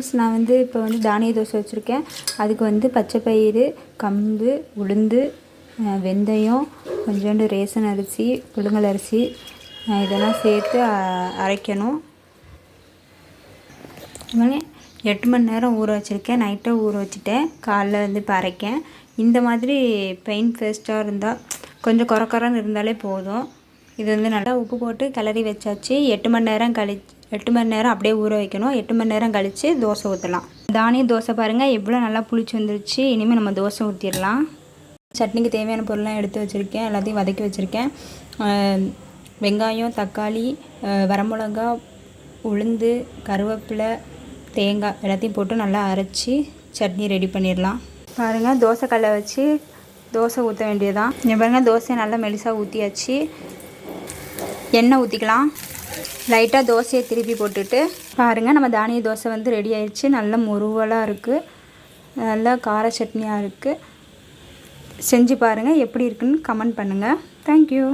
Friends நான் வந்து இப்போ வந்து தானிய தோசை வச்சுருக்கேன். அதுக்கு வந்து பச்சை பயிறு கம்பு உளுந்து வெந்தயம் கொஞ்சோண்டு ரேசன் அரிசி புழுங்கல் அரிசி இதெல்லாம் சேர்த்து அரைக்கணும். எட்டு மணி நேரம் ஊற வச்சுருக்கேன். நைட்டாக ஊற வச்சுட்டேன். காலைல வந்து இப்போ அரைக்கேன். இந்த மாதிரி பெயின் பேஸ்ட்டாக இருந்தால் கொஞ்சம் குறை குறைன்னு இருந்தாலே போதும். இது வந்து நல்லா உப்பு போட்டு கிளறி வச்சாச்சு. எட்டு மணி நேரம் கழிச்சு எட்டு மணி நேரம் அப்படியே ஊற வைக்கணும். எட்டு மணி நேரம் கழித்து தோசை ஊற்றலாம் தானிய தோசை பாருங்கள் எவ்வளோ நல்லா புளிச்சு வந்துருச்சு. இனிமேல் நம்ம தோசை ஊற்றிடலாம் சட்னிக்கு தேவையான பொருள்லாம் எடுத்து வச்சுருக்கேன். எல்லாத்தையும் வதக்கி வச்சுருக்கேன். வெங்காயம் தக்காளி வரமிளகா உளுந்து கருவேப்பிலை தேங்காய் எல்லாத்தையும் போட்டு நல்லா அரைச்சி சட்னி ரெடி பண்ணிடலாம். பாருங்கள் தோசைக்கல்லை வச்சு தோசை ஊற்ற வேண்டியதான் பாருங்கள் தோசையை நல்லா மெலிசாக ஊற்றியாச்சு எண்ணெய் ஊற்றிக்கலாம் லைட்டாக தோசையை திருப்பி போட்டுட்டு பாருங்கள் நம்ம தானிய தோசை வந்து ரெடி ஆயிடுச்சு நல்ல முருவலாக இருக்குது நல்லா கார சட்னியாக இருக்குது செஞ்சு பாருங்கள் எப்படி இருக்குன்னு கமெண்ட் பண்ணுங்கள் தேங்க்யூ